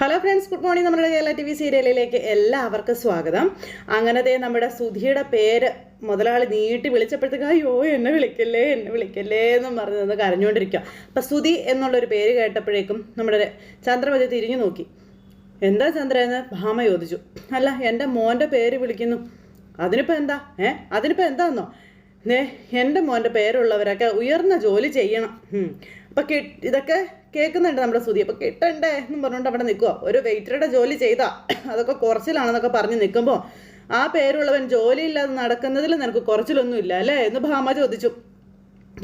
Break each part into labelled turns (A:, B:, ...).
A: Hello friends good morning നമ്മുടെ Kerala T V സീരിയലിലേക്ക് എല്ലാവർക്കും സ്വാഗതം. അങ്ങനത്തെ നമ്മുടെ സുധിയുടെ പേര് മുതലാളി നീട്ടി വിളിച്ചപ്പോഴത്തേക്ക് അയ്യോ എന്നെ വിളിക്കല്ലേ എന്നെ വിളിക്കല്ലേ എന്നും പറഞ്ഞ് നിന്ന് കരഞ്ഞുകൊണ്ടിരിക്കുക. അപ്പം സുധി എന്നുള്ളൊരു പേര് കേട്ടപ്പോഴേക്കും നമ്മുടെ ചന്ദ്രമതി തിരിഞ്ഞു നോക്കി. എന്താ ചന്ദ്ര എന്ന്? ഭാമ ചോദിച്ചു. അല്ല എന്റെ മോന്റെ പേര് വിളിക്കുന്നു. അതിനിപ്പോൾ എന്താ? ഏ അതിനിപ്പോൾ എന്താന്നോ? നേ എന്റെ മോന്റെ പേരുള്ളവരൊക്കെ ഉയർന്ന ജോലി ചെയ്യണം. അപ്പൊ ഇതൊക്കെ കേൾക്കുന്നുണ്ട് നമ്മുടെ സ്തുതി അപ്പോൾ കിട്ടണ്ടേ എന്നും പറഞ്ഞുകൊണ്ട് അവിടെ നിൽക്കുക ഒരു വെയിറ്ററുടെ ജോലി ചെയ്താൽ അതൊക്കെ കുറച്ചിലാണെന്നൊക്കെ പറഞ്ഞ് നിൽക്കുമ്പോൾ ആ പേരുള്ളവൻ ജോലിയില്ലാതെ നടക്കുന്നതിൽ നിനക്ക് കുറച്ചിലൊന്നും ഇല്ല അല്ലേ? എന്ന് ഭാമ ചോദിച്ചു.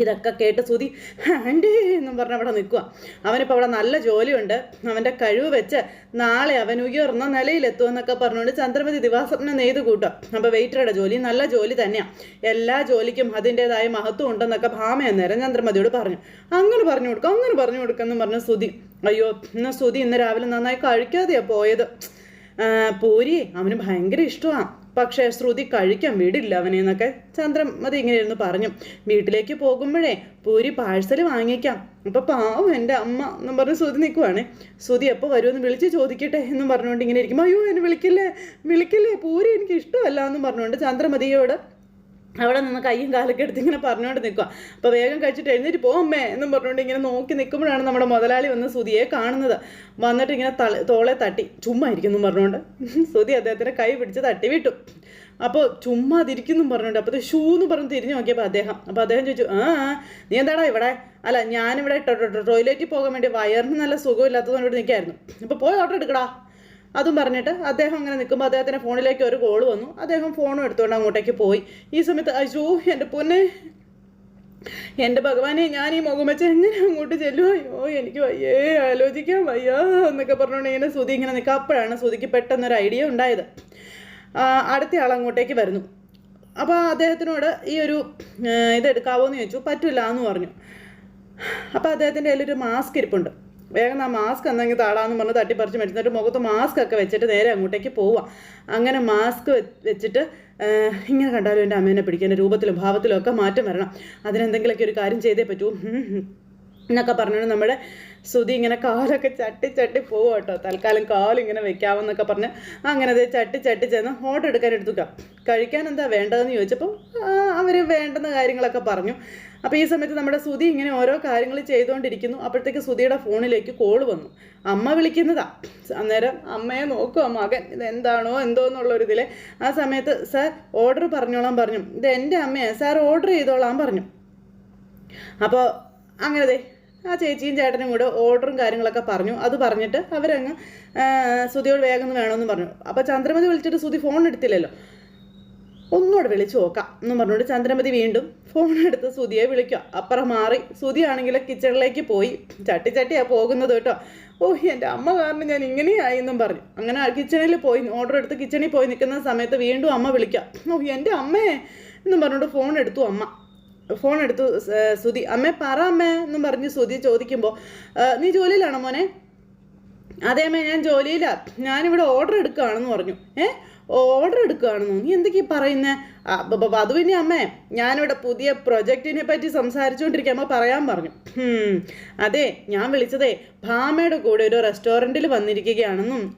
A: ഇതൊക്കെ കേട്ട് സുതി ആന്റി എന്നും പറഞ്ഞ് അവിടെ നിൽക്കുക അവനിപ്പോൾ അവിടെ നല്ല ജോലിയുണ്ട്. അവന്റെ കഴിവ് വെച്ച് നാളെ അവൻ ഉയർന്ന നിലയിലെത്തുമെന്നൊക്കെ പറഞ്ഞുകൊണ്ട് ചന്ദ്രമതി ദിവാസ്വപ്നം നെയ്ത് കൂട്ടുക അപ്പോൾ വെയിറ്ററുടെ ജോലി നല്ല ജോലി തന്നെയാണ് എല്ലാ ജോലിക്കും അതിന്റേതായ മഹത്വം ഉണ്ടെന്നൊക്കെ ഭാമ അന്നേരം ചന്ദ്രമതിയോട് പറഞ്ഞു. അങ്ങനെ പറഞ്ഞു കൊടുക്കുക അങ്ങനെ പറഞ്ഞു കൊടുക്കുമെന്ന് പറഞ്ഞു സുതി അയ്യോ ഇന്ന് സുതി ഇന്ന് രാവിലെ നന്നായി കഴിക്കാതെയാണ് പോയത്. പൂരി അവന് ഭയങ്കര ഇഷ്ടമാണ് പക്ഷേ ശ്രുതി കഴിക്കാൻ വീടില്ല അവനെ എന്നൊക്കെ ചന്ദ്രമതി ഇങ്ങനെ ഇരുന്ന് പറഞ്ഞു. വീട്ടിലേക്ക് പോകുമ്പോഴേ പൂരി പാഴ്സൽ വാങ്ങിക്കാം. അപ്പൊ പാവം എന്റെ അമ്മ എന്നും പറഞ്ഞ് ശ്രുതി നിൽക്കുവാണ് ശ്രുതി എപ്പോൾ വരുമെന്ന് വിളിച്ച് ചോദിക്കട്ടെ എന്നും പറഞ്ഞുകൊണ്ട് ഇങ്ങനെ ഇരിക്കും അയ്യോ എന്നെ വിളിക്കില്ലേ? വിളിക്കില്ലേ? പൂരി എനിക്ക് ഇഷ്ടമല്ല എന്നും പറഞ്ഞുകൊണ്ട് ചന്ദ്രമതിയോട് അവിടെ നിന്ന് കയ്യും കാലൊക്കെ എടുത്ത് ഇങ്ങനെ പറഞ്ഞുകൊണ്ട് നിൽക്കുക അപ്പോൾ വേഗം കഴിച്ചിട്ട് എഴുന്നേറ്റ് പോ അമ്മേ എന്നും പറഞ്ഞുകൊണ്ട് ഇങ്ങനെ നോക്കി നിൽക്കുമ്പോഴാണ് നമ്മുടെ മുതലാളി വന്ന് സുതിയെ കാണുന്നത്. വന്നിട്ട് ഇങ്ങനെ തള തോളെ തട്ടി. ചുമ്മാ ഇരിക്കുന്നു പറഞ്ഞുകൊണ്ട് സുതി അദ്ദേഹത്തിന്റെ കൈ പിടിച്ച് തട്ടി വിട്ടു. അപ്പോൾ ചുമ്മാ അതിരിക്കുന്നു പറഞ്ഞുകൊണ്ട് അപ്പോൾ ഷൂ എന്ന് പറഞ്ഞ് തിരിഞ്ഞു നോക്കിയപ്പോൾ അദ്ദേഹം അപ്പോൾ അദ്ദേഹം ചോദിച്ചു ആ നീ എന്താടാ ഇവിടെ? അല്ല ഞാനിവിടെ ടോയ്ലറ്റിൽ പോകാൻ വേണ്ടി വയറിന് നല്ല സുഖമില്ലാത്തതുകൊണ്ട് ഇവിടെ നിൽക്കായിരുന്നു. അപ്പോൾ പോയി ഓർഡർ എടുക്കടാ. അതും പറഞ്ഞിട്ട് അദ്ദേഹം അങ്ങനെ നിൽക്കുമ്പോൾ അദ്ദേഹത്തിന്റെ ഫോണിലേക്ക് ഒരു കോൾ വന്നു. അദ്ദേഹം ഫോണും എടുത്തുകൊണ്ട് അങ്ങോട്ടേക്ക് പോയി. ഈ സമയത്ത് അജു എന്റെ പൊന്നെ എന്റെ ഭഗവാനെ ഞാൻ ഈ മുഖം വെച്ച് എങ്ങനെ അങ്ങോട്ട് ചെല്ലും? അയ്യോ എനിക്ക് വയ്യേ ആലോചിക്കാൻ വയ്യ എന്നൊക്കെ പറഞ്ഞുകൊണ്ട് ഇങ്ങനെ സുതി ഇങ്ങനെ നിൽക്കുക. അപ്പോഴാണ് സുതിക്ക് പെട്ടെന്നൊരു ഐഡിയ ഉണ്ടായത്. ആ, അടുത്ത ആൾ അങ്ങോട്ടേക്ക് വരുന്നു. അപ്പോൾ അദ്ദേഹത്തിനോട് ഈ ഒരു ഇതെടുക്കാവോ? ഇത് എന്ന് ചോദിച്ചു. പറ്റില്ല എന്ന് പറഞ്ഞു. അപ്പോൾ അദ്ദേഹത്തിന്റെ കയ്യിലൊരു മാസ്ക് ഇരിപ്പുണ്ട്. വേഗം ആ മാസ്ക് എന്തെങ്കിലും താടാന്ന് പറഞ്ഞ് തട്ടിപ്പറിച്ച് മേടിച്ചിട്ട് മുഖത്ത് മാസ്ക് ഒക്കെ വെച്ചിട്ട് നേരെ അങ്ങോട്ടേക്ക് പോവാം. അങ്ങനെ മാസ്ക് വെച്ചിട്ട് ഇങ്ങനെ കണ്ടാലും എന്റെ അമ്മേനെ പിടിക്കാൻ രൂപത്തിലും ഭാവത്തിലും ഒക്കെ മാറ്റം വരണം. അതിനെന്തെങ്കിലുമൊക്കെ ഒരു കാര്യം ചെയ്തേ പറ്റൂ. എന്നൊക്കെ പറഞ്ഞു നമ്മുടെ ശ്രുതി ഇങ്ങനെ കാലൊക്കെ ചട്ടി ചട്ടി പോവും കേട്ടോ. തൽക്കാലം കാലിങ്ങനെ വെക്കാമെന്നൊക്കെ പറഞ്ഞ് അങ്ങനെ അത് ചട്ടി ചട്ടി ചെന്ന് ഓർഡർ എടുക്കാൻ എടുത്തുക കഴിക്കാൻ എന്താ വേണ്ടതെന്ന് ചോദിച്ചപ്പോൾ അവർ വേണ്ടുന്ന കാര്യങ്ങളൊക്കെ പറഞ്ഞു. അപ്പോൾ ഈ സമയത്ത് നമ്മുടെ ശ്രുതി ഇങ്ങനെ ഓരോ കാര്യങ്ങൾ ചെയ്തുകൊണ്ടിരിക്കുന്നു. അപ്പോഴത്തേക്ക് ശ്രുതിയുടെ ഫോണിലേക്ക് കോൾ വന്നു. അമ്മ വിളിക്കുന്നതാ. അന്നേരം അമ്മയെ നോക്കുക മകൻ ഇത് എന്താണോ എന്തോ എന്നുള്ളൊരിതിൽ ആ സമയത്ത് സാർ ഓർഡർ പറഞ്ഞോളാൻ പറഞ്ഞു. ഇത് എന്റെ അമ്മയാണ് സാർ ഓർഡർ ചെയ്തോളാൻ പറഞ്ഞു. അപ്പോൾ അങ്ങനെ ആ ചേച്ചിയും ചേട്ടനും കൂടെ ഓർഡറും കാര്യങ്ങളൊക്കെ പറഞ്ഞു. അത് പറഞ്ഞിട്ട് അവരങ്ങ് സുതിയോട് വേഗം വേണമെന്ന് പറഞ്ഞു. അപ്പോൾ ചന്ദ്രമതി വിളിച്ചിട്ട് സുതി ഫോൺ എടുത്തില്ലല്ലോ. ഒന്നുകൂടെ വിളിച്ചു നോക്കാം എന്ന് പറഞ്ഞുകൊണ്ട് ചന്ദ്രമതി വീണ്ടും ഫോൺ എടുത്ത് സുതിയെ വിളിക്കുക. അപ്പുറം മാറി സുതി ആണെങ്കിൽ കിച്ചണിലേക്ക് പോയി. ചട്ടി ചട്ടിയാ പോകുന്നത് കേട്ടോ. ഓ എന്റെ അമ്മ കാരണം ഞാൻ ഇങ്ങനെയായി എന്നും പറഞ്ഞു. അങ്ങനെ കിച്ചണിൽ പോയി ഓർഡർ എടുത്ത് കിച്ചണിൽ പോയി നിൽക്കുന്ന സമയത്ത് വീണ്ടും അമ്മ വിളിക്കുക. ഓ എന്റെ അമ്മേ എന്നും പറഞ്ഞുകൊണ്ട് ഫോൺ എടുത്തു അമ്മ. ഫോൺ എടുത്തു സുതി അമ്മേ പറ അമ്മ എന്നും പറഞ്ഞ് സുധി ചോദിക്കുമ്പോൾ നീ ജോലിയിലാണോ മോനെ? അതേ അമ്മേ ഞാൻ ജോലിയിലാ. ഞാനിവിടെ ഓർഡർ എടുക്കുകയാണെന്ന് പറഞ്ഞു. ഏ? ഓർഡർ എടുക്കുകയാണെന്നോ? നീ എന്തൊക്കെയാ പറയുന്നേ? ആ, ബ- ബ- അത് പിന്നെ അമ്മേ ഞാനിവിടെ പുതിയ പ്രൊജക്റ്റിനെ പറ്റി സംസാരിച്ചുകൊണ്ടിരിക്കുക അമ്മ പറയാൻ പറഞ്ഞു. "ഹും, അതെ ഞാൻ വിളിച്ചതേ ഭാമയുടെ കൂടെ ഒരു റെസ്റ്റോറന്റിൽ വന്നിരിക്കുകയാണെന്നും.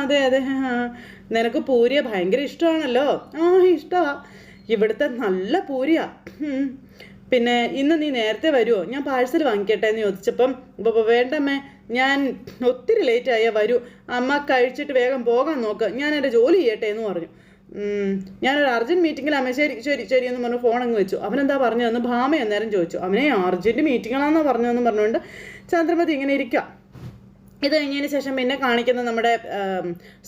A: അതെ അതെ നിനക്ക് പൂരിയെ ഭയങ്കര ഇഷ്ടമാണല്ലോ? ആ ഇഷ്ടമാ ഇവിടുത്തെ നല്ല പൂരിയാ. പിന്നെ ഇന്ന് നീ നേരത്തെ വരുമോ ഞാൻ പാഴ്സൽ വാങ്ങിക്കട്ടെ എന്ന് ചോദിച്ചപ്പം "ബ- ബ- വേണ്ടമ്മേ ഞാൻ ഒത്തിരി ലേറ്റ് ആയാൽ വരൂ. അമ്മ കഴിച്ചിട്ട് വേഗം പോകാൻ നോക്ക്. ഞാൻ എന്റെ ജോലി ചെയ്യട്ടെ എന്ന് പറഞ്ഞു ഞാനൊരു അർജന്റ് അമ്മ ശരി ശരി ശരി എന്ന് പറഞ്ഞു ഫോൺ അങ്ങ് വെച്ചു. അവനെന്താ പറഞ്ഞതെന്ന് ഭാമ അന്നേരം ചോദിച്ചു. അവനെ അർജന്റ് മീറ്റിങ്ങാണെന്നാ പറഞ്ഞതെന്ന് പറഞ്ഞുകൊണ്ട് ചന്ദ്രമതി ഇങ്ങനെ ഇരിക്കുക ഇത് കഴിഞ്ഞതിന് ശേഷം പിന്നെ കാണിക്കുന്നത് നമ്മുടെ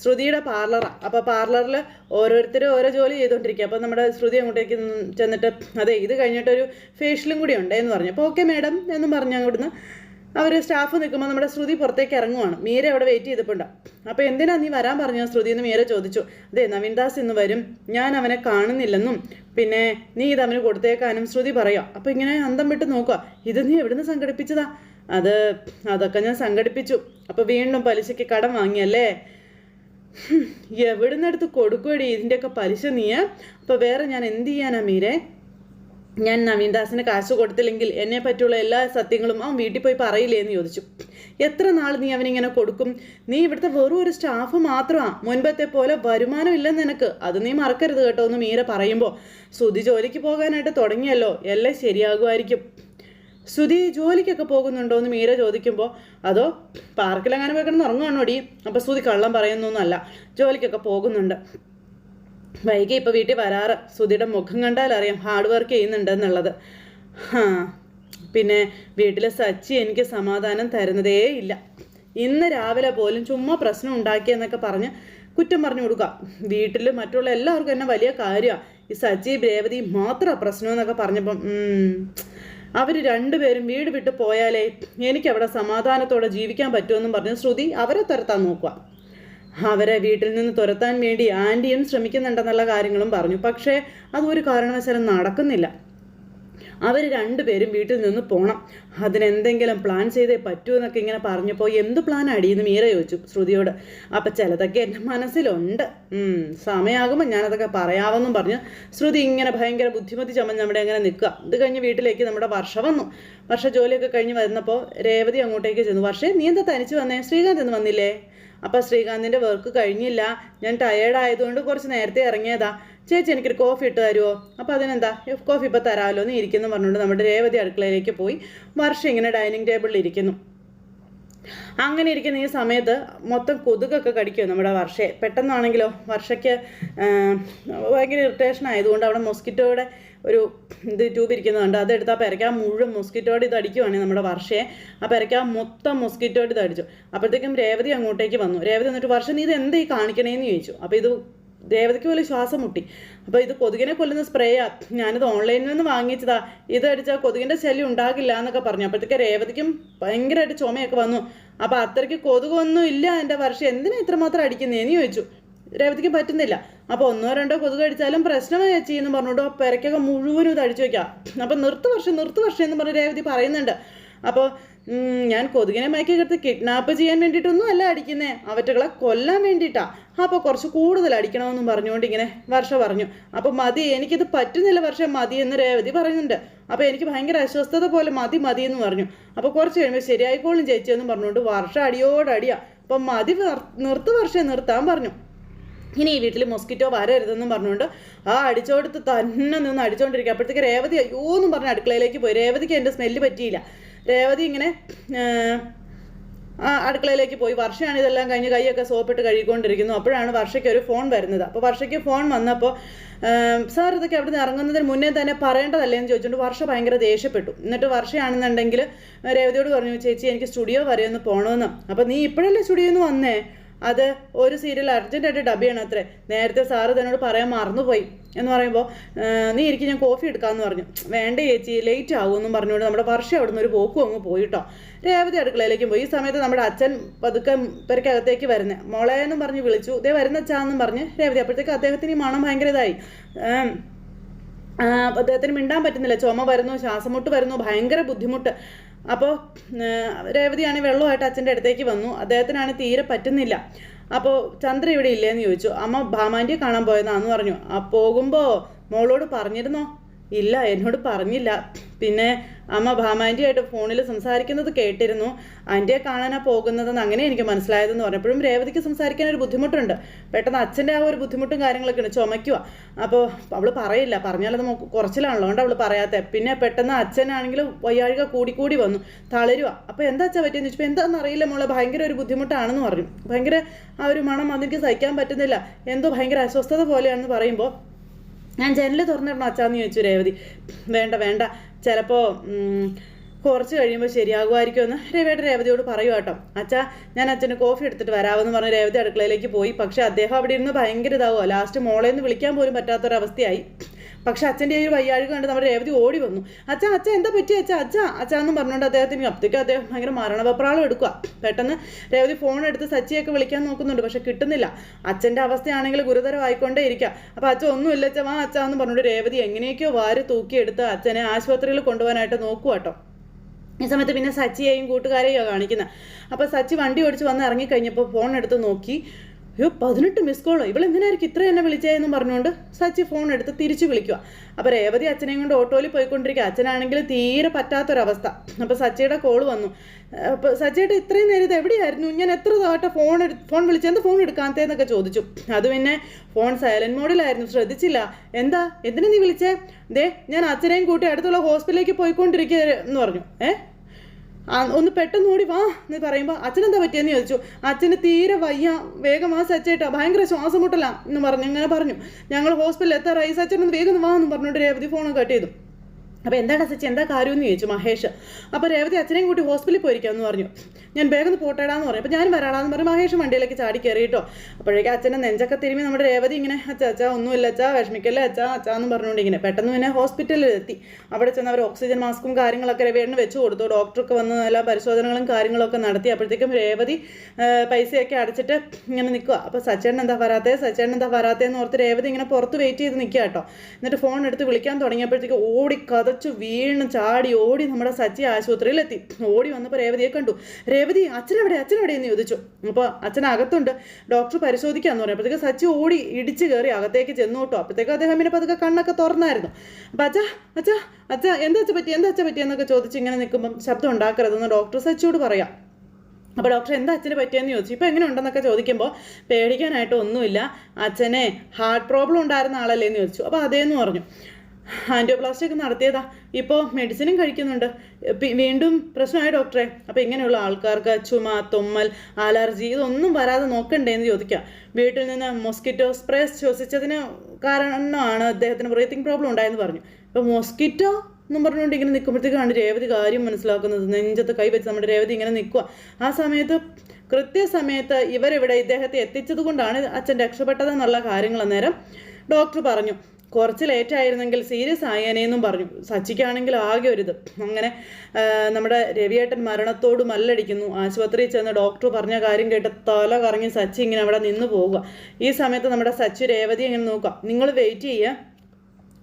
A: ശ്രുതിയുടെ പാർലറാണ് അപ്പോൾ പാർലറിൽ ഓരോരുത്തരും ഓരോ ജോലി ചെയ്തുകൊണ്ടിരിക്കുക. അപ്പോൾ നമ്മുടെ ശ്രുതി അങ്ങോട്ടേക്ക് ചെന്നിട്ട് അതെ ഇത് കഴിഞ്ഞിട്ടൊരു ഫേഷ്യലും കൂടി ഉണ്ട് എന്ന് പറഞ്ഞു. അപ്പോൾ ഓക്കെ മാഡം എന്നും പറഞ്ഞു അവിടുന്ന് അവർ സ്റ്റാഫ് നിൽക്കുമ്പോൾ നമ്മുടെ ശ്രുതി പുറത്തേക്ക് ഇറങ്ങുവാണ്. മീര അവിടെ വെയിറ്റ് ചെയ്തിട്ടുണ്ട്. അപ്പോൾ എന്തിനാ നീ വരാൻ പറഞ്ഞു ശ്രുതി എന്ന് മീര ചോദിച്ചു. അതെ നവീൻദാസ് ഇന്ന് വരും. ഞാൻ അവനെ കാണുന്നില്ലെന്നും. പിന്നെ നീ ഇത് അവന് കൊടുത്തേക്കാനും ശ്രുതി പറയാം അപ്പോൾ ഇങ്ങനെ അന്തം വിട്ട് നോക്കുക. ഇത് നീ എവിടുന്ന് സംഘടിപ്പിച്ചതാ? അത് അതൊക്കെ ഞാൻ സംഘടിപ്പിച്ചു. അപ്പോൾ വീണ്ടും പലിശയ്ക്ക് കടം വാങ്ങിയല്ലേ? എവിടുന്നെടുത്ത് കൊടുക്കുവടി ഇതിന്റെയൊക്കെ പലിശ നീയ അപ്പോൾ വേറെ ഞാൻ എന്ത് ചെയ്യാനാ മീരെ? ഞാൻ നവീൻദാസിന് കാശ് കൊടുത്തില്ലെങ്കിൽ എന്നെ പറ്റിയുള്ള എല്ലാ സത്യങ്ങളും അവൻ വീട്ടിൽ പോയി പറയില്ലേ എന്ന് ചോദിച്ചു. എത്ര നാൾ നീ അവനിങ്ങനെ കൊടുക്കും? നീ ഇവിടുത്തെ വെറും ഒരു സ്റ്റാഫ് മാത്രമാ മുൻപത്തെ പോലെ വരുമാനം ഇല്ലെന്ന് നിനക്ക്. അത് നീ മറക്കരുത് കേട്ടോ എന്ന് മീര പറയുമ്പോൾ സുതി ജോലിക്ക് പോകാനായിട്ട് തുടങ്ങിയല്ലോ. എല്ലാം ശരിയാകുമായിരിക്കും. സുധി ജോലിക്കൊക്കെ പോകുന്നുണ്ടോ എന്ന് മീര ചോദിക്കുമ്പോൾ അതോ പാർക്കിലെങ്ങനെ പോയി കിടന്ന് ഉറങ്ങുവാണോടി? അപ്പോൾ ശ്രുതി കള്ളം പറയുന്നൊന്നുമല്ല ജോലിക്കൊക്കെ പോകുന്നുണ്ട്. വൈകി ഇപ്പോൾ വീട്ടിൽ വരാറ്. ശ്രുതിയുടെ മുഖം കണ്ടാൽ അറിയാം ഹാർഡ് വർക്ക് ചെയ്യുന്നുണ്ടെന്നുള്ളത് ഹാ പിന്നെ വീട്ടിലെ സച്ചി എനിക്ക് സമാധാനം തരുന്നതേ ഇല്ല. ഇന്ന് രാവിലെ പോലും ചുമ്മാ പ്രശ്നം ഉണ്ടാക്കിയെന്നൊക്കെ പറഞ്ഞ് കുറ്റം പറഞ്ഞു കൊടുക്കുക. വീട്ടിൽ മറ്റുള്ള എല്ലാവർക്കും എന്നെ വലിയ കാര്യമാണ് ഈ സച്ചി രേവതി മാത്രമാണ് പ്രശ്നം എന്നൊക്കെ പറഞ്ഞപ്പം അവർ രണ്ടുപേരും വീട് വിട്ട് പോയാലേ എനിക്ക് എനിക്കവിടെ സമാധാനത്തോടെ ജീവിക്കാൻ പറ്റുമെന്നും പറഞ്ഞ് ശ്രുതി അവരെ തുരത്താൻ നോക്കുക അവരെ വീട്ടിൽ നിന്ന് തുരത്താൻ വേണ്ടി ആന്റിയും ശ്രമിക്കുന്നുണ്ടെന്നുള്ള കാര്യങ്ങളും പറഞ്ഞു. പക്ഷേ അതൊരു കാരണവശാലും നടക്കുന്നില്ല. അവർ രണ്ടുപേരും വീട്ടിൽ നിന്ന് പോകണം അതിനെന്തെങ്കിലും പ്ലാൻ ചെയ്തേ പറ്റൂ എന്നൊക്കെ ഇങ്ങനെ പറഞ്ഞപ്പോൾ എന്ത് പ്ലാൻ അടിയെന്ന് മീര ചോദിച്ചു ശ്രുതിയോട്. അപ്പം ചിലതൊക്കെ എന്റെ മനസ്സിലുണ്ട്. സമയമാകുമ്പോൾ ഞാനതൊക്കെ പറയാമെന്നും പറഞ്ഞ്. ശ്രുതി ഇങ്ങനെ ഭയങ്കര ബുദ്ധിമുട്ടി ചമഞ്ഞ് നമ്മുടെ അങ്ങനെ നിൽക്കുക. ഇത് കഴിഞ്ഞ് വീട്ടിലേക്ക് നമ്മുടെ വർഷ വന്നു. വർഷ ജോലിയൊക്കെ കഴിഞ്ഞ് വരുന്നപ്പോൾ രേവതി അങ്ങോട്ടേക്ക് ചെന്നു. വർഷേ നീ എന്താ തനിച്ച് വന്നേ? ശ്രീകാന്ത് എന്ന് വന്നില്ലേ? അപ്പോൾ ശ്രീകാന്തിന്റെ വർക്ക് കഴിഞ്ഞില്ല. ഞാൻ ടയേർഡ് ആയതുകൊണ്ട് കുറച്ച് നേരത്തെ ഇറങ്ങിയതാ. ചേച്ചി എനിക്കൊരു കോഫി ഇട്ട് തരുമോ അപ്പോൾ അതിനെന്താ? കോഫി ഇപ്പോൾ തരാമല്ലോ എന്ന് ഇരിക്കുന്നു പറഞ്ഞുകൊണ്ട് നമ്മുടെ രേവതി അടുക്കളയിലേക്ക് പോയി. വർഷം ഇങ്ങനെ ഡൈനിങ് ടേബിളിൽ ഇരിക്കുന്നു. അങ്ങനെ ഇരിക്കുന്ന ഈ സമയത്ത് മൊത്തം കൊതുകൊക്കെ കടിക്കും നമ്മുടെ വർഷയെ പെട്ടെന്നാണെങ്കിലോ? വർഷയ്ക്ക് ഭയങ്കര ഇറിറ്റേഷൻ ആയതുകൊണ്ട് അവിടെ മൊസ്കിറ്റോയുടെ ഒരു ഇത് ട്യൂബ് ഇരിക്കുന്നുണ്ട് അതെടുത്ത് ആ പെരയ്ക്കാൻ മുഴുവൻ മൊസ്കിറ്റോയുടെ ഇത് അടിക്കുവാണെങ്കിൽ നമ്മുടെ വർഷയെ ആ പെരയ്ക്കാൻ മൊത്തം മൊസ്കിറ്റോയുടെ ഇത് അടിച്ചു. അപ്പോഴത്തേക്കും രേവതി അങ്ങോട്ടേക്ക് വന്നു. രേവതി എന്നിട്ട് വർഷം നീ ഇത് എന്തായി കാണിക്കണേന്ന് ചോദിച്ചു. അപ്പോൾ ഇത് ദേവതയ്ക്ക് പോലും ശ്വാസം മുട്ടി. അപ്പോൾ ഇത് കൊതുകിനെ കൊല്ലുന്ന സ്പ്രേയാ. ഞാനിത് ഓൺലൈനിൽ നിന്ന് വാങ്ങിച്ചതാ. ഇത് അടിച്ചാൽ കൊതുകിന്റെ ശല്യം ഉണ്ടാകില്ല എന്നൊക്കെ പറഞ്ഞു. അപ്പോഴത്തേക്ക് രേവതിക്കും ഭയങ്കരമായിട്ട് ചുമയൊക്കെ വന്നു. അപ്പോൾ അത്രയ്ക്ക് കൊതുകൊന്നും ഇല്ല എന്റെ വർഷം. എന്തിനാ ഇത്രമാത്രം അടിക്കുന്നതെന്ന് ചോദിച്ചു. രേവതിക്ക് പറ്റുന്നില്ല. അപ്പോൾ ഒന്നോ രണ്ടോ കൊതുക് അടിച്ചാലും പ്രശ്നമേ ചേച്ചി എന്ന് പറഞ്ഞുകൊണ്ട് പെരക്കൊക്കെ മുഴുവനും ഇത് അടിച്ചു വയ്ക്കാം അപ്പോൾ നിർത്തു വർഷം നിർത്തു വർഷം എന്ന് പറഞ്ഞ് രേവതി പറയുന്നുണ്ട്. അപ്പോൾ ഞാൻ കൊതുകിനെ മയക്കി കിടത്ത് കിഡ്നാപ്പ് ചെയ്യാൻ വേണ്ടിയിട്ടൊന്നും അല്ല അടിക്കുന്നേ. അവറ്റകളെ കൊല്ലാൻ വേണ്ടിയിട്ടാ. അപ്പോൾ കുറച്ച് കൂടുതൽ അടിക്കണമെന്നും പറഞ്ഞുകൊണ്ട് ഇങ്ങനെ വർഷ പറഞ്ഞു. അപ്പോൾ മതി എനിക്കിത് പറ്റുന്നില്ല വർഷം മതി എന്ന് രേവതി പറയുന്നുണ്ട്. അപ്പോൾ എനിക്ക് ഭയങ്കര അസ്വസ്ഥത പോലെ മതി മതി എന്ന് പറഞ്ഞു. അപ്പോൾ കുറച്ച് കഴിയുമ്പോൾ ശരിയായിക്കോളും ചേച്ചിയെന്ന് പറഞ്ഞുകൊണ്ട് വർഷം അടിയോടടിയാ അപ്പം മതി നിർത്ത് വർഷം നിർത്താൻ പറഞ്ഞു. ഇനി ഈ വീട്ടിൽ മൊസ്കിറ്റോ വരരുതെന്നും പറഞ്ഞുകൊണ്ട് ആ അടിച്ചോടുത്ത് തന്നെ നിന്ന് അടിച്ചോണ്ടിരിക്കുക. അപ്പോഴത്തേക്ക് രേവതി അയ്യോ എന്നും പറഞ്ഞ് അടുക്കളയിലേക്ക് പോയി. രേവതിക്ക് എന്റെ സ്മെല്ല് പറ്റിയില്ല. രേവതി ഇങ്ങനെ അടുക്കളയിലേക്ക് പോയി. വർഷയാണ് ഇതെല്ലാം കഴിഞ്ഞ് കൈയൊക്കെ സോപ്പിട്ട് കഴുകിക്കൊണ്ടിരിക്കുന്നു. അപ്പോഴാണ് വർഷയ്ക്ക് ഒരു ഫോൺ വരുന്നത്. അപ്പോൾ വർഷയ്ക്ക് ഫോൺ വന്നപ്പോൾ സാർ ഇതൊക്കെ അവിടെ നിന്ന് ഇറങ്ങുന്നതിന് മുന്നേ തന്നെ പറയേണ്ടതല്ലേ? എന്ന് ചോദിച്ചുകൊണ്ട് വർഷ ഭയങ്കര ദേഷ്യപ്പെട്ടു. എന്നിട്ട് വർഷയാണെന്നുണ്ടെങ്കിൽ രേവതിയോട് പറഞ്ഞു ചേച്ചി എനിക്ക് സ്റ്റുഡിയോ വരെ ഒന്ന് പോകണമെന്ന് അപ്പോൾ നീ ഇപ്പോഴല്ലേ സ്റ്റുഡിയോ നിന്ന് വന്നേ? അത് ഒരു സീരിയൽ അർജന്റായിട്ട് ഡബ് ചെയ്യണം അത്രേ. നേരത്തെ സാറ് തന്നോട് പറയാൻ മറന്നുപോയി. എന്ന് പറയുമ്പോൾ നീ ഇരിക്കും ഞാൻ കോഫി എടുക്കാമെന്ന് പറഞ്ഞു. വേണ്ട ചേച്ചി ലേറ്റ് ആകുമെന്നും പറഞ്ഞുകൊണ്ട് നമ്മുടെ വർഷം അവിടെ നിന്ന് ഒരു പോക്കും അങ്ങ് പോയിട്ടോ. രേവതി അടുക്കളയിലേക്കും പോയി. ഈ സമയത്ത് നമ്മുടെ അച്ഛൻ പതുക്കെ പെരക്കകത്തേക്ക് വരുന്നത് മോളെ എന്നും പറഞ്ഞ് വിളിച്ചു. ഇതേ വരുന്ന അച്ഛാന്നും പറഞ്ഞ് രേവതി. അപ്പോഴത്തേക്ക് അദ്ദേഹത്തിന് ഈ മണം ഭയങ്കര ഇതായി അദ്ദേഹത്തിന് മിണ്ടാൻ പറ്റുന്നില്ല. ചുമ വരുന്നു ശ്വാസമുട്ട് വരുന്നു ഭയങ്കര ബുദ്ധിമുട്ട്. അപ്പോൾ രേവതിയാണ് വെള്ളമായിട്ട് അച്ഛന്റെ അടുത്തേക്ക് വന്നു. അദ്ദേഹത്തിനാണ് തീരെ പറ്റുന്നില്ല. അപ്പോൾ ചന്ദ്ര ഇവിടെ ഇല്ലേന്ന് ചോദിച്ചു. അമ്മ ഭാമാന്റെ കാണാൻ പോയതാന്ന് പറഞ്ഞു. ആ പോകുമ്പോൾ മോളോട് പറഞ്ഞിരുന്നോ? ഇല്ല എന്നോട് പറഞ്ഞില്ല. പിന്നെ അമ്മ ഭാമാന്റിയായിട്ട് ഫോണിൽ സംസാരിക്കുന്നത് കേട്ടിരുന്നു. ആന്റിയെ കാണാനാണ് പോകുന്നതെന്ന് അങ്ങനെ എനിക്ക് മനസ്സിലായതെന്ന് പറഞ്ഞപ്പോഴും രേവതിക്ക് സംസാരിക്കാൻ ഒരു ബുദ്ധിമുട്ടുണ്ട്. പെട്ടെന്ന് അച്ഛന്റെ ആ ഒരു ബുദ്ധിമുട്ടും കാര്യങ്ങളൊക്കെയാണ് ചുമയ്ക്കുക അപ്പോൾ അവൾ പറയില്ല. പറഞ്ഞാലത് കുറച്ചിലാണല്ലോ. അതുകൊണ്ട് അവൾ പറയാത്ത. പിന്നെ പെട്ടെന്ന് അച്ഛനാണെങ്കിൽ വയ്യാഴിക കൂടിക്കൂടി വന്നു. തളരുക അപ്പോൾ എന്താ അച്ഛാ പറ്റിയെന്ന് ചോദിച്ചപ്പോൾ എന്താണെന്ന് അറിയില്ല മോളെ. ഭയങ്കര ഒരു ബുദ്ധിമുട്ടാണെന്ന് പറഞ്ഞു. ഭയങ്കര ആ ഒരു മണം അതെനിക്ക് സഹിക്കാൻ പറ്റുന്നില്ല. എന്തോ ഭയങ്കര അസ്വസ്ഥത പോലെയാണെന്ന് പറയുമ്പോൾ ഞാൻ ജനൽ തുറന്നിടണം അച്ചാന്ന് ചോദിച്ചു രേവതി. വേണ്ട വേണ്ട. ചിലപ്പോൾ കുറച്ച് കഴിയുമ്പോൾ ശരിയാകുമായിരിക്കും എന്ന് രവിയുടെ രേവതിയോട് പറയൂ കേട്ടോ. അച്ഛാ ഞാൻ അച്ഛന് കോഫി എടുത്തിട്ട് വരാമെന്ന് പറഞ്ഞ് രേവതി അടുക്കളയിലേക്ക് പോയി. പക്ഷേ അദ്ദേഹം അവിടെ ഇരുന്ന് ഭയങ്കര ഇതാവുക ലാസ്റ്റ് മോളെ നിന്ന് വിളിക്കാൻ പോലും പറ്റാത്തൊരവസ്ഥയായി. പക്ഷെ അച്ഛന്റെ ഒരു വയ്യാഴ്ച കണ്ട് നമ്മുടെ രേവതി ഓടി വന്നു. അച്ഛ അച്ഛ എന്താ പറ്റി? അച്ഛ അച്ഛ അച്ഛ എന്നും പറഞ്ഞുകൊണ്ട് അദ്ദേഹത്തിന് അപ്പത്തേക്ക് അദ്ദേഹം ഭയങ്കര മരണവപ്രാളം എടുക്കുക പെട്ടെന്ന് രേവതി ഫോൺ എടുത്ത് സച്ചിയൊക്കെ വിളിക്കാൻ നോക്കുന്നുണ്ട്. പക്ഷെ കിട്ടുന്നില്ല. അച്ഛന്റെ അവസ്ഥയാണെങ്കിൽ ഗുരുതരമായിക്കൊണ്ടേ ഇരിക്കുക അപ്പോൾ അച്ഛൻ ഒന്നുമില്ല. അച്ഛ വാ അച്ഛ എന്ന് പറഞ്ഞുകൊണ്ട് രേവതി എങ്ങനെയൊക്കെയോ വാരി തൂക്കിയെടുത്ത് അച്ഛനെ ആശുപത്രിയിൽ കൊണ്ടുപോകാനായിട്ട് നോക്കുക കേട്ടോ. ഈ സമയത്ത് പിന്നെ സച്ചിയെയും കൂട്ടുകാരെയും കാണിക്കുന്നത് അപ്പോൾ സച്ചി വണ്ടി ഓടിച്ച് വന്ന് ഇറങ്ങിക്കഴിഞ്ഞപ്പോൾ ഫോൺ എടുത്ത് നോക്കി. അയ്യോ പതിനെട്ട് മിസ് കോളോ ഇവളെന്തിനായിരിക്കും ഇത്ര എന്നെ വിളിച്ചതെന്നും പറഞ്ഞുകൊണ്ട് സച്ചി ഫോൺ എടുത്ത് തിരിച്ചു വിളിക്കുക. അപ്പോൾ രേവതി അച്ഛനെയും കൊണ്ട് ഓട്ടോയിൽ പോയിക്കൊണ്ടിരിക്കുക. അച്ഛനാണെങ്കിൽ തീരെ പറ്റാത്തൊരവസ്ഥ. അപ്പോൾ സച്ചിയുടെ കോൾ വന്നു. അപ്പോൾ സച്ചിയുടെ ഇത്രയും നേരം ഇത് എവിടെയായിരുന്നു? ഞാൻ എത്ര തവട്ട ഫോൺ എടുത്ത് ഫോൺ വിളിച്ച് എന്താ ഫോൺ എടുക്കാത്തതെന്നൊക്കെ ചോദിച്ചു. അത് പിന്നെ ഫോൺ സൈലന്റ് മോഡിലായിരുന്നു ശ്രദ്ധിച്ചില്ല. എന്താ? എന്തിനാ നീ വിളിച്ചേ? ദേ ഞാൻ അച്ഛനെയും കൂട്ടി അടുത്തുള്ള ഹോസ്പിറ്റലിലേക്ക് പോയിക്കൊണ്ടിരിക്കുക എന്ന് പറഞ്ഞു. ഏ? ആ, ഒന്ന് പെട്ടെന്ന് ഓടി വാ എന്ന് പറയുമ്പോൾ അച്ഛനെന്താ പറ്റിയെന്ന് ചോദിച്ചു. അച്ഛന് തീരെ വയ്യ. വേഗം വാ സച്ചേട്ടാ. ഭയങ്കര ശ്വാസം മുട്ടലാ എന്ന് പറഞ്ഞു ഇങ്ങനെ പറഞ്ഞു. ഞങ്ങൾ ഹോസ്പിറ്റലിൽ എത്താറായി. ഒന്ന് വേഗം വാ എന്ന് പറഞ്ഞുകൊണ്ട് രേവതി ഫോൺ കട്ട് ചെയ്തു. അപ്പോൾ എന്താണ് സച്ചി എന്താ കാര്യമെന്ന് ചോദിച്ചു മഹേഷ്. അപ്പോൾ രേവതി അച്ഛനെയും കൂട്ടി ഹോസ്പിറ്റലിൽ പോയിരിക്കാമെന്ന് പറഞ്ഞു. ഞാൻ വേഗം പോട്ടേടാന്ന് പറഞ്ഞു. അപ്പോൾ ഞാൻ വരാടാന്ന് പറഞ്ഞു. മഹേഷ് വണ്ടിയിലേക്ക് ചാടി കയറിയിട്ടോ. അപ്പോഴേക്കും അച്ഛനെ നെഞ്ചൊക്കെ തിരുമി നമ്മുടെ രേവതി ഇങ്ങനെ അച്ഛ അച്ഛാ ഒന്നുമില്ല അച്ഛാ വിഷമിക്കല്ലേ അച്ഛാ അച്ഛാ എന്ന് പറഞ്ഞുകൊണ്ട് ഇങ്ങനെ പെട്ടെന്ന് പിന്നെ ഹോസ്പിറ്റലിൽ എത്തി. അവിടെ ചെന്ന് അവർ ഓക്സിജൻ മാസ്കും കാര്യങ്ങളൊക്കെ രവേടിന് വെച്ച് കൊടുത്തു. ഡോക്ടർക്ക് വന്ന് എല്ലാ പരിശോധനകളും കാര്യങ്ങളൊക്കെ നടത്തി. അപ്പോഴത്തേക്കും രേവതി പൈസയൊക്കെ അടച്ചിട്ട് ഇങ്ങനെ നിൽക്കുക അപ്പോൾ സച്ചേട്ടൻ എന്താ വരാത്തേ? സച്ചേട്ടൻ എന്താ വരാത്തേന്ന് ഓർത്ത് രേവതി ഇങ്ങനെ പുറത്ത് വെയിറ്റ് ചെയ്ത് നിൽക്കുക കേട്ടോ. എന്നിട്ട് ഫോൺ എടുത്ത് വിളിക്കാൻ തുടങ്ങിയപ്പോഴത്തേക്ക് ഓടി കതച്ചു വീണ് ചാടി ഓടി നമ്മുടെ സച്ചി ആശുപത്രിയിലെത്തി. ഓടി വന്നപ്പോൾ രേവതിയെ കണ്ടു. രേവതി അച്ഛനെവിടെ? അച്ഛനെവിടെ എന്ന് ചോദിച്ചു. അപ്പോൾ അച്ഛൻ അകത്തുണ്ട്. ഡോക്ടർ പരിശോധിക്കാന്ന് പറഞ്ഞു. അപ്പോഴത്തേക്ക് സച്ചി ഓടി ഇടിച്ചു കയറി അകത്തേക്ക് ചെന്നു കേട്ടോ. അപ്പോഴത്തേക്ക് അദ്ദേഹം പതുക്കെ കണ്ണൊക്കെ തുറന്നായിരുന്നു. അപ്പം അച്ഛാ അച്ഛാ അച്ഛാ എന്താ അച്ഛ പറ്റി എന്താ അച്ഛ പറ്റി എന്നൊക്കെ ചോദിച്ച് ഇങ്ങനെ നിൽക്കുമ്പം ശബ്ദം ഉണ്ടാക്കരുതെന്ന് ഡോക്ടർ സച്ചിയോട് പറയാം. അപ്പോൾ ഡോക്ടർ എന്താ അച്ഛന് പറ്റിയെന്ന് ചോദിച്ചു. ഇപ്പോൾ എങ്ങനെ ഉണ്ടെന്നൊക്കെ ചോദിക്കുമ്പോൾ പേടിക്കാനായിട്ട് ഒന്നുമില്ല. അച്ഛനെ ഹാർട്ട് പ്രോബ്ലം ഉണ്ടായിരുന്ന ആളല്ലേ എന്ന് ചോദിച്ചു. അപ്പോൾ അതേന്ന് പറഞ്ഞു. ആന്റിയോപ്ലാസ്റ്റി ഒക്കെ നടത്തിയതാ. ഇപ്പോൾ മെഡിസിനും കഴിക്കുന്നുണ്ട്. വീണ്ടും പ്രശ്നമായി ഡോക്ടറെ അപ്പോൾ ഇങ്ങനെയുള്ള ആൾക്കാർക്ക് ചുമ തുമ്മൽ അലർജി ഇതൊന്നും വരാതെ നോക്കണ്ടേ എന്ന് ചോദിക്കാം. വീട്ടിൽ നിന്ന് മോസ്കിറ്റോ സ്പ്രേ ശ്വസിച്ചതിന് കാരണമാണ് അദ്ദേഹത്തിന് ബ്രീത്തിങ് പ്രോബ്ലം ഉണ്ടായെന്ന് പറഞ്ഞു. അപ്പോൾ മോസ്കിറ്റോ എന്നും പറഞ്ഞുകൊണ്ട് ഇങ്ങനെ നിൽക്കുമ്പോഴത്തേക്കാണ് രേവതി കാര്യം മനസ്സിലാക്കുന്നത്. നെഞ്ചത്ത് കൈവച്ച് നമ്മുടെ രേവതി ഇങ്ങനെ നിൽക്കുക ആ സമയത്ത് കൃത്യസമയത്ത് ഇവരിവിടെ ഇദ്ദേഹത്തെ എത്തിച്ചത് കൊണ്ടാണ് അച്ഛൻ രക്ഷപ്പെട്ടതെന്നുള്ള കാര്യങ്ങൾ അന്നേരം ഡോക്ടർ പറഞ്ഞു. കുറച്ച് ലേറ്റ് ആയിരുന്നെങ്കിൽ സീരിയസ് ആയേനേന്നും പറഞ്ഞു. സച്ചിക്കാണെങ്കിൽ ആകെ ഒരിത് അങ്ങനെ നമ്മുടെ രവിയേട്ടൻ മരണത്തോട് മല്ലടിക്കുന്നു. ആശുപത്രിയിൽ ചെന്ന് ഡോക്ടർ പറഞ്ഞ കാര്യം കേട്ട് തല കറങ്ങി സച്ചി ഇങ്ങനെ അവിടെ നിന്ന് പോവുക. ഈ സമയത്ത് നമ്മുടെ സച്ചി രേവതി ഇങ്ങനെ നോക്കാം നിങ്ങൾ വെയിറ്റ് ചെയ്യുക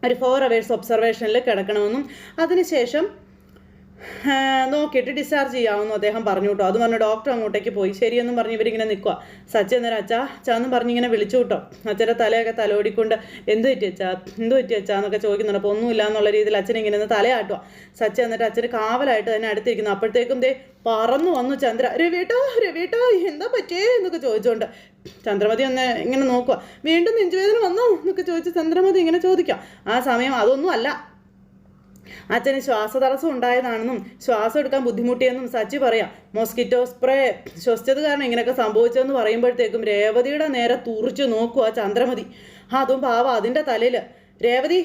A: ഒരു ഫോർ അവേഴ്സ് ഒബ്സർവേഷനിൽ കിടക്കണമെന്നും അതിനുശേഷം നോക്കിയിട്ട് ഡിസ്ചാർജ് ചെയ്യാവുന്നു അദ്ദേഹം പറഞ്ഞു കേട്ടോ. അത് പറഞ്ഞു ഡോക്ടർ അങ്ങോട്ടേക്ക് പോയി. ശരിയെന്നും പറഞ്ഞ് ഇവരിങ്ങനെ നിൽക്കുക സച്ച അന്നേരം അച്ഛാ പറഞ്ഞ് ഇങ്ങനെ വിളിച്ചു കേട്ടോ. അച്ഛന്റെ തലയൊക്കെ തലോടിക്കൊണ്ട് എന്ത് പറ്റി അച്ഛാ? എന്ത് പറ്റി അച്ഛാ? എന്നൊക്കെ ചോദിക്കുന്നുണ്ട്. അപ്പോൾ ഒന്നുമില്ല എന്നുള്ള രീതിയിൽ അച്ഛൻ ഇങ്ങനെ നിന്ന് തലയാട്ടുക സച്ച എന്നിട്ട് അച്ഛന് കാവലായിട്ട് തന്നെ അടുത്തിരിക്കുന്നു. അപ്പോഴത്തേക്കും ദേ പറന്നു വന്നു ചന്ദ്ര. രവിയേട്ടോ രവിയേട്ടോ എന്താ പറ്റിയേ? എന്നൊക്കെ ചോദിച്ചുകൊണ്ട്. ചന്ദ്രമതി ഒന്ന് ഇങ്ങനെ നോക്കുക വീണ്ടും നെഞ്ചുവേദന വന്നോ? എന്നൊക്കെ ചോദിച്ച് ചന്ദ്രമതി ഇങ്ങനെ ചോദിക്കാം ആ സമയം അതൊന്നും അല്ല. അച്ഛന് ശ്വാസതടസ്സം ഉണ്ടായതാണെന്നും ശ്വാസം എടുക്കാൻ ബുദ്ധിമുട്ടിയെന്നും സച്ചി പറയാം. Mosquito spray. ശ്വസിച്ചത് കാരണം ഇങ്ങനെയൊക്കെ സംഭവിച്ചതെന്ന് പറയുമ്പോഴത്തേക്കും രേവതിയുടെ നേരെ തുറിച്ചു നോക്കുക ചന്ദ്രമതി. അതും പാവ അതിന്റെ തലയിൽ രേവതി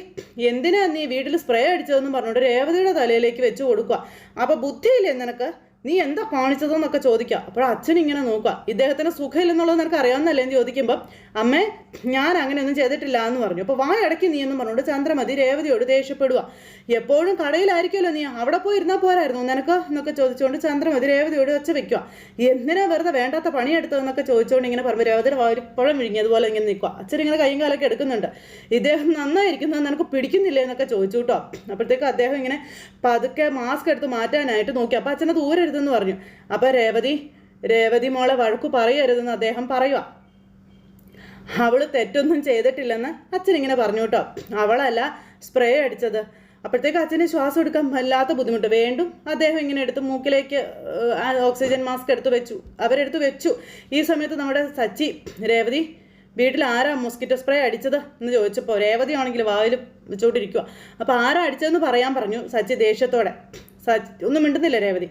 A: എന്തിനാ നീ വീട്ടിൽ സ്പ്രേ അടിച്ചതെന്നും പറഞ്ഞുകൊണ്ട് രേവതിയുടെ തലയിലേക്ക് വെച്ച് കൊടുക്കുക അപ്പോൾ ബുദ്ധിയില്ലേ നിനക്ക്? നീ എന്താ കാണിച്ചതെന്നൊക്കെ ചോദിക്കുക അപ്പോൾ അച്ഛൻ ഇങ്ങനെ നോക്കുക ഇദ്ദേഹത്തിന് സുഖമില്ലെന്നുള്ളത് നിനക്ക് അറിയാവുന്നല്ലേ എന്ന് ചോദിക്കുമ്പോൾ അമ്മേ ഞാൻ അങ്ങനെയൊന്നും ചെയ്തിട്ടില്ല എന്ന് പറഞ്ഞു. അപ്പോൾ വാ ഇടയ്ക്ക് നീ എന്ന് പറഞ്ഞുകൊണ്ട് ചന്ദ്രമതി രേവതിയോട് ദേഷ്യപ്പെടുക എപ്പോഴും കടയിലായിരിക്കുമല്ലോ നീ? അവിടെ പോയി ഇരുന്നാൽ പോരായിരുന്നു നിനക്ക്? എന്നൊക്കെ ചോദിച്ചുകൊണ്ട് ചന്ദ്രമതി രേവതിയോട് വെച്ച് വെക്കുക എന്തിനാ വെറുതെ വേണ്ടാത്ത പണിയെടുത്തതെന്നൊക്കെ ചോദിച്ചുകൊണ്ട് ഇങ്ങനെ പറഞ്ഞു രേവതിയുടെ വാരിപ്പഴം വിഴുങ്ങിയതുപോലെ ഇങ്ങനെ നിൽക്കുക അച്ഛൻ ഇങ്ങനെ കൈയും കാലൊക്കെ എടുക്കുന്നുണ്ട്. ഇദ്ദേഹം നന്നായിരിക്കുന്നത് നിനക്ക് പിടിക്കുന്നില്ലേ? എന്നൊക്കെ ചോദിച്ചു കേട്ടോ. അപ്പോഴത്തേക്ക് അദ്ദേഹം ഇങ്ങനെ പതുക്കെ മാസ്ക് എടുത്ത് മാറ്റാനായിട്ട് നോക്കി. അപ്പോൾ അച്ഛനെ ദൂരരുതെന്ന് പറഞ്ഞു. അപ്പോൾ രേവതി രേവതി മോളെ വഴക്കു പറയരുതെന്ന് അദ്ദേഹം പറയുക അവൾ തെറ്റൊന്നും ചെയ്തിട്ടില്ലെന്ന് അച്ഛൻ ഇങ്ങനെ പറഞ്ഞു കേട്ടോ. അവളല്ല സ്പ്രേ അടിച്ചത്. അപ്പോഴത്തേക്ക് അച്ഛന് ശ്വാസം എടുക്കാൻ വല്ലാത്ത ബുദ്ധിമുട്ട്. വേണ്ടും അദ്ദേഹം ഇങ്ങനെ എടുത്ത് മൂക്കിലേക്ക് ഓക്സിജൻ മാസ്ക് എടുത്ത് വെച്ചു. അവരെടുത്ത് വെച്ചു. ഈ സമയത്ത് നമ്മുടെ സച്ചി രേവതി വീട്ടിൽ ആരാ മോസ്കിറ്റോ സ്പ്രേ അടിച്ചത് എന്ന് ചോദിച്ചപ്പോൾ രേവതി ആണെങ്കിൽ വായിൽ വെച്ചോണ്ടിരിക്കുക അപ്പോൾ ആരാ അടിച്ചതെന്ന് പറയാൻ പറഞ്ഞു സച്ചി ദേഷ്യത്തോടെ. സച്ചി ഒന്നും മിണ്ടുന്നില്ല രേവതി.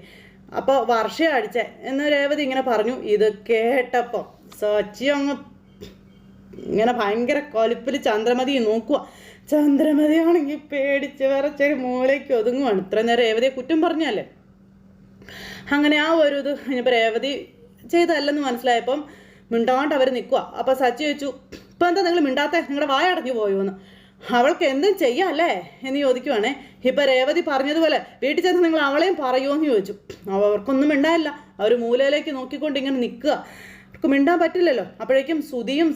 A: അപ്പോൾ വർഷ അടിച്ച എന്ന് രേവതി ഇങ്ങനെ പറഞ്ഞു. ഇത് കേട്ടപ്പോൾ സച്ചി അങ്ങ് ഇങ്ങനെ ഭയങ്കര കൊലുപ്പിൽ ചന്ദ്രമതി നോക്കുക. ചന്ദ്രമതിയാണെങ്കിൽ പേടിച്ച് വിറച്ചൊരു മൂലയ്ക്ക് ഒതുങ്ങുവാണ്. ഇത്ര നേരം രേവതിയെ കുറ്റം പറഞ്ഞല്ലേ? അങ്ങനെ ആ ഒരു ഇത് ഇനിയിപ്പോൾ രേവതി ചെയ്തല്ലെന്ന് മനസ്സിലായപ്പം മിണ്ടാണ്ട് അവർ നിൽക്കുക അപ്പോൾ സച്ചി ചോദിച്ചു ഇപ്പം എന്താ നിങ്ങൾ മിണ്ടാത്ത? നിങ്ങളുടെ വായ അടഞ്ഞു പോയോ എന്ന് അവൾക്ക് എന്തും ചെയ്യാം അല്ലേ എന്ന് ചോദിക്കുവാണേ. ഇപ്പം രേവതി പറഞ്ഞതുപോലെ വീട്ടിൽ ചെന്ന് നിങ്ങൾ അവളെയും പറയുമോ ചോദിച്ചു. അവർക്കൊന്നും മിണ്ടായില്ല അവർ മൂലയിലേക്ക് നോക്കിക്കൊണ്ട് ഇങ്ങനെ നിൽക്കുക. മിണ്ടാൻ പറ്റില്ലല്ലോ. അപ്പോഴേക്കും സുധിയും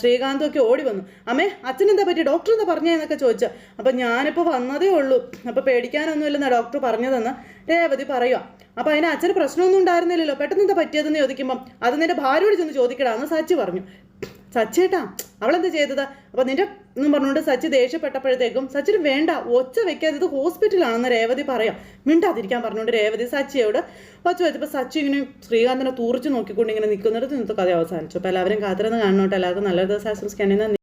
A: ശ്രീകാന്തും ഒക്കെ ഓടി വന്നു. അമ്മേ അച്ഛനെന്താ പറ്റി? ഡോക്ടർ എന്താ പറഞ്ഞതെന്നൊക്കെ ചോദിച്ചു. അപ്പം ഞാനിപ്പോൾ വന്നതേ ഉള്ളൂ. അപ്പോൾ പേടിക്കാനൊന്നുമില്ലെന്നാ ഡോക്ടർ പറഞ്ഞതെന്ന് രേവതി പറയുക അപ്പോൾ അതിന് അച്ഛന് പ്രശ്നമൊന്നും ഉണ്ടായിരുന്നില്ലല്ലോ. പെട്ടെന്ന് എന്താ പറ്റിയതെന്ന് ചോദിക്കുമ്പം അത് നിന്റെ ഭാര്യയോട് ചെന്ന് ചോദിക്കടാന്ന് സച്ചി പറഞ്ഞു. സച്ചേട്ടാ അവളെന്ത് ചെയ്തത്? അപ്പൊ നിന്റെ എന്നും പറഞ്ഞുകൊണ്ട് സച്ചി ദേഷ്യപ്പെട്ടപ്പോഴത്തേക്കും സച്ചിന് വേണ്ട ഒച്ച വെക്കാതെ ഇത് ഹോസ്പിറ്റലാണെന്ന് രേവതി പറയാം. മിണ്ടാതിരിക്കാൻ പറഞ്ഞുകൊണ്ട് രേവതി സച്ചിയോട് ഒച്ച വെച്ചപ്പോൾ സച്ചി ഇങ്ങനെ ശ്രീകാന്തിനെ തൂറിച്ച് നോക്കിക്കൊണ്ട് ഇങ്ങനെ നിൽക്കുന്നിടത്ത് നിന്നത്തെ കഥ അവസാനിച്ചു. അപ്പോൾ എല്ലാവരും കാത്തിരുന്ന് കാണണോട്ടെ. എല്ലാവർക്കും നല്ലൊരു ദിവസം ആശംസിക്കാൻ